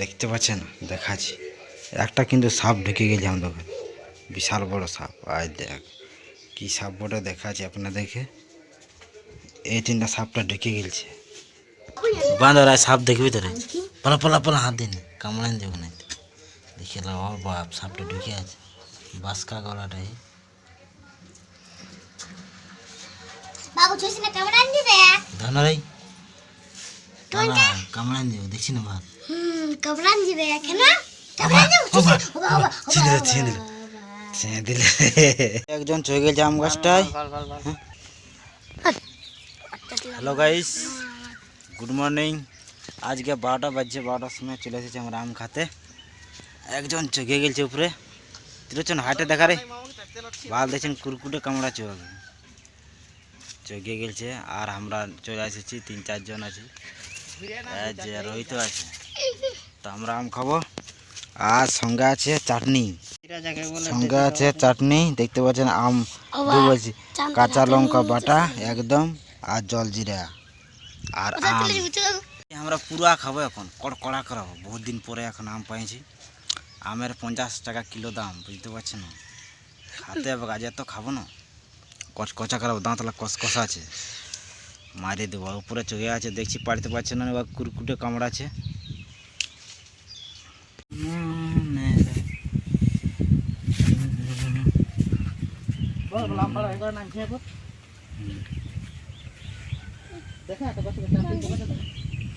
দেখতে পাচ্ছেন? দেখাচ্ছি। একটা কিন্তু সাপ ঢুকে গেছে আমার দোকানে বিশাল বড় সাপ। আজ দেখ কী সাপ বড় দেখাচ্ছি আপনাদেরকে। এই তিনটা সাপটা ঢুকে গেছে। বাঁধর আর সাপ দেখবি তোরে পালা পালা পালা হাত দিন কামড়ান দেব না। দেখে ও বাপ সাপটা ঢুকে আছে। বাসকা গলাটাই এই। ছুঁইছি না কামড়ান দেব? দেখছি না ভাত একজন চলে গেছে আম গাছটায়। হ্যাঁ? Hello guys good morning. আজকে বারোটা বাজছে বারোটার সময় চলে এসেছি আমরা আম খাতে। একজন চকে গেছে উপরে। তিরোচন হাটে দেখা রে। ভালো দেখছেন কুরকুটে কামড়া চোখ চকে গেছে আর আমরা চলে এসেছি তিন চারজন আছি। রোহিত আছে। তো আমরা আম খাব। আর সঙ্গে আছে চাটনি। সঙ্গে আছে চাটনি দেখতে পাচ্ছেন আম কি বলছি কাঁচা লঙ্কা বাটা একদম আর জল জিরা। আর আম। আমরা পুরা খাব এখন কড়কড়া করাবো বহুত দিন পরে এখন আম পাইছি। আমের পঞ্চাশ টাকা কিলো দাম বুঝতে পারছেন? না খাতে হবে আজ এত খাব না। কচ কচা করাবো দাঁতলা কষ কষা আছে। মারিয়ে দেবো আর উপরে চোখে আছে দেখছি পাড়তে পারছে না এবার কুরকুটে কামড়াচ্ছে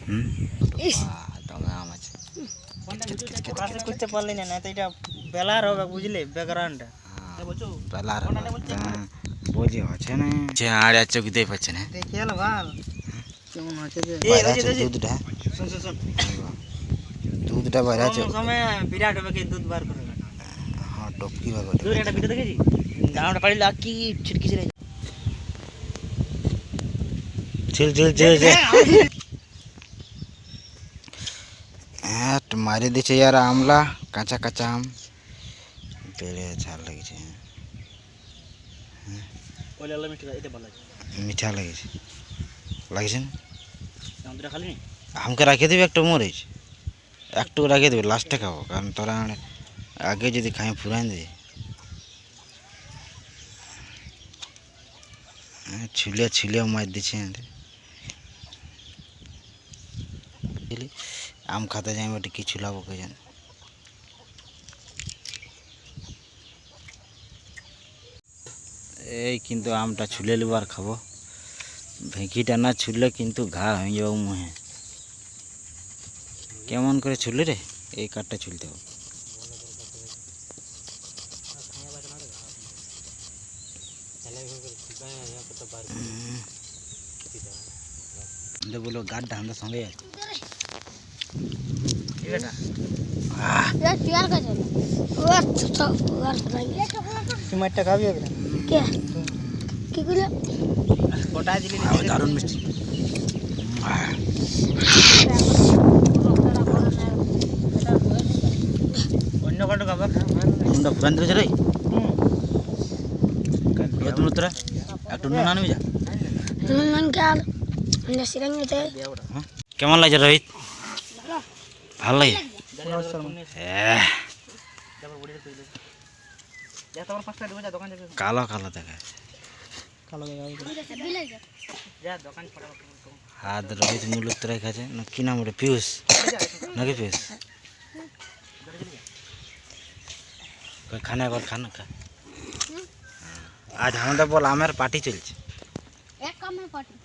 হুম বাহ, দমে আম আছে করতে পারলি না না তো এটা বেলার হবে বুঝলি ব্যাকগ্রাউন্ডটা বেলার হ্যাঁ, বুঝি হচ্ছে না সে আড়ে চোখ দিয়ে পাচ্ছে না দেখে এলো ভালো কেমন আছে যে বাইরে আছে দুধটা শুন শুন শুন দুধটা বাইরে আছে কম সময় বিরাট হবে কি দুধ বার করে হ্যাঁ টপকি ভাবে দুধ একটা ভিডিও দেখেছি? দাঁড়াটা পারিলে কি ছিটকি ছিল ছিল ছিল ছিল ছিল হ্যাঁ মারি দিছে ইয়ার আমলা কাঁচা কাঁচা আম। বেড়ে ঝাল লেগেছে। আছে মিঠা লেগেছে। লাগছে না? আমাকে রাখিয়ে দিবি একটু মরিচ? একটু রাখিয়ে দেবে লাস্টে খাব কারণ তোরা আগে যদি খাই ফুরান দিবি হ্যাঁ, ছুলে ছুলে মার। বুঝলি আম খাতে যাই লাভ কে জানে এই কিন্তু আমটা ছুলে নেব আর খাব ভেঁকিটা না ছুললে কিন্তু ঘা হয়ে যাব মুহে কেমন করে ছুললি রে এই কাঠটা ছুলতে হবে হুম। বলো গাড্ডা আমাদের সঙ্গে আছে এটা আহ, পিয়ার কা চলো ওর তো ওর লাগে সিমেন্টটা খাবি হবে না কে কি কইলো গোটা দিবি আহ, দারুণ মিষ্টি। অন্য কাটো খাবার? ফুরান দিয়েছে রে। এত তোরা একটু নুন আনবি যা নন কাল আমরা সিরাঙ্গতে? কেমন লাগছে রোহিত ভালো লাগে যা তোমার পাঁচটা দেবো যা দোকান যাবে কালো কালো দেখা হাত রোহিত মুলুত্তরাই খাচ্ছে না কি নাম ওটা পিয়ুষ নাকি কই খানা একবার খানা খা আজ আমাদের বল আমের পার্টি চলছে। এক কামে পাটি